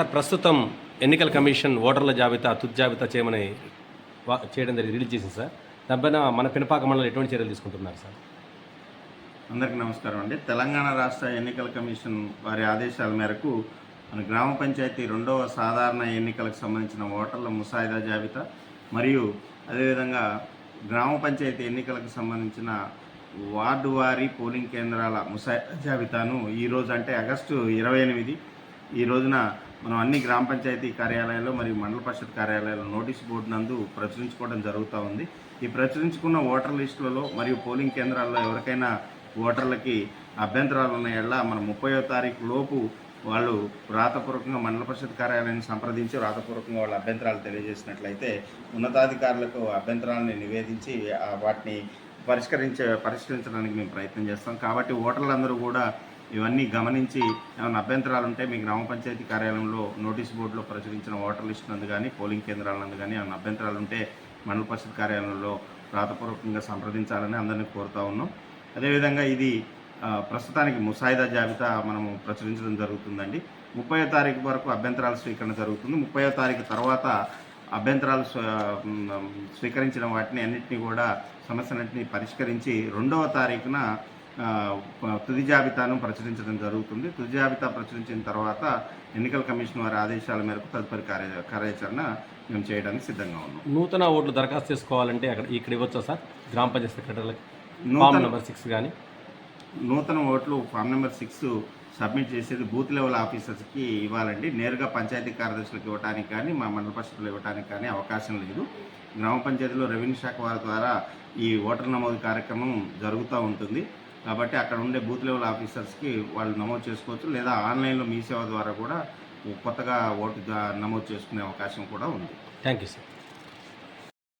Sir ప్రస్తుతం ఎన్నికల commission ఓటర్ల జాబితా తుది జాబితా చేయమని వా- చేయడం జరిగింది రిలీజ్ చేసింది సార్. దానిపైన మన పినపాక మండలం ఎటువంటి చర్యలు తీసుకుంటున్నారు సార్? అందరికీ నమస్కారం అండి. తెలంగాణ రాష్ట్ర ఎన్నికల కమిషన్ వారి ఆదేశాల మేరకు మన గ్రామ పంచాయతీ రెండవ సాధారణ ఎన్నికలకు సంబంధించిన ఓటర్ల ముసాయిదా జాబితా మరియు అదేవిధంగా గ్రామ పంచాయతీ ఎన్నికలకు సంబంధించిన వార్డు వారి పోలింగ్ కేంద్రాల ముసాయిదా జాబితాను ఈరోజు అంటే ఆగస్టు ఇరవై ఎనిమిది ఈ రోజున మనం అన్ని గ్రామ పంచాయతీ కార్యాలయాల్లో మరియు మండల పరిషత్ కార్యాలయాల్లో నోటీస్ బోర్డు నందు ప్రచురించుకోవడం జరుగుతూ ఉంది. ఈ ప్రచురించుకున్న ఓటర్ లిస్టులలో మరియు పోలింగ్ కేంద్రాల్లో ఎవరికైనా ఓటర్లకి అభ్యంతరాలు ఉన్న ఎడల మన ముప్పయో తారీఖు లోపు వాళ్ళు వ్రాతపూర్వకంగా మండల పరిషత్ కార్యాలయాన్ని సంప్రదించి వ్రాతపూర్వకంగా వాళ్ళ అభ్యంతరాలు తెలియజేసినట్లయితే ఉన్నతాధికారులకు అభ్యంతరాలను నివేదించి వాటిని పరిష్కరించే పరిష్కరించడానికి మేము ప్రయత్నం చేస్తాం. కాబట్టి ఓటర్లందరూ కూడా ఇవన్నీ గమనించి ఏమైనా అభ్యంతరాలు ఉంటే మీ గ్రామ పంచాయతీ కార్యాలయంలో నోటీస్ బోర్డులో ప్రచురించిన ఓటర్ లిస్ట్ నందు కానీ పోలింగ్ కేంద్రాల నందు కానీ ఏమైనా అభ్యంతరాలు ఉంటే మండల పరిషత్ కార్యాలయంలో వ్రాతపూర్వకంగా సంప్రదించాలని అందరినీ కోరుతా ఉన్నాం. అదేవిధంగా ఇది ప్రస్తుతానికి ముసాయిదా జాబితా మనము ప్రచురించడం జరుగుతుందండి. ముప్పై తారీఖు వరకు అభ్యంతరాల స్వీకరణ జరుగుతుంది. ముప్పై తారీఖు తర్వాత అభ్యంతరాలు స్వీకరించిన వాటిని అన్నింటినీ కూడా సమస్యలన్నింటినీ పరిష్కరించి రెండవ తారీఖున తుది జాబితాను ప్రచురించడం జరుగుతుంది. తుది జాబితా ప్రచురించిన తర్వాత ఎన్నికల కమిషన్ వారి ఆదేశాల మేరకు తదుపరి కార్య కార్యాచరణ మేము చేయడానికి సిద్ధంగా ఉన్నాం. నూతన ఓట్లు దరఖాస్తు చేసుకోవాలంటే అక్కడ ఇక్కడ ఇవ్వచ్చా సార్? గ్రామ పంచాయతీ సెక్రటరీలకి? నూతన నెంబర్ సిక్స్ కానీ? నూతన ఓట్లు ఫామ్ నెంబర్ సిక్స్ సబ్మిట్ చేసేది బూత్ లెవెల్ ఆఫీసర్స్కి ఇవ్వాలండి. నేరుగా పంచాయతీ కార్యదర్శులకు ఇవ్వడానికి కానీ మా మండల పరిషత్లో ఇవ్వడానికి కానీ అవకాశం లేదు. గ్రామ పంచాయతీలో రెవెన్యూ శాఖ వారి ద్వారా ఈ ఓటర్ నమోదు కార్యక్రమం జరుగుతూ ఉంటుంది. కాబట్టి అక్కడ ఉండే బూత్ లెవెల్ ఆఫీసర్స్కి వాళ్ళు నమోదు చేసుకోవచ్చు. లేదా ఆన్లైన్లో మీ సేవ ద్వారా కూడా కొత్తగా ఓటు నమోదు చేసుకునే అవకాశం కూడా ఉంది. Thank you sir.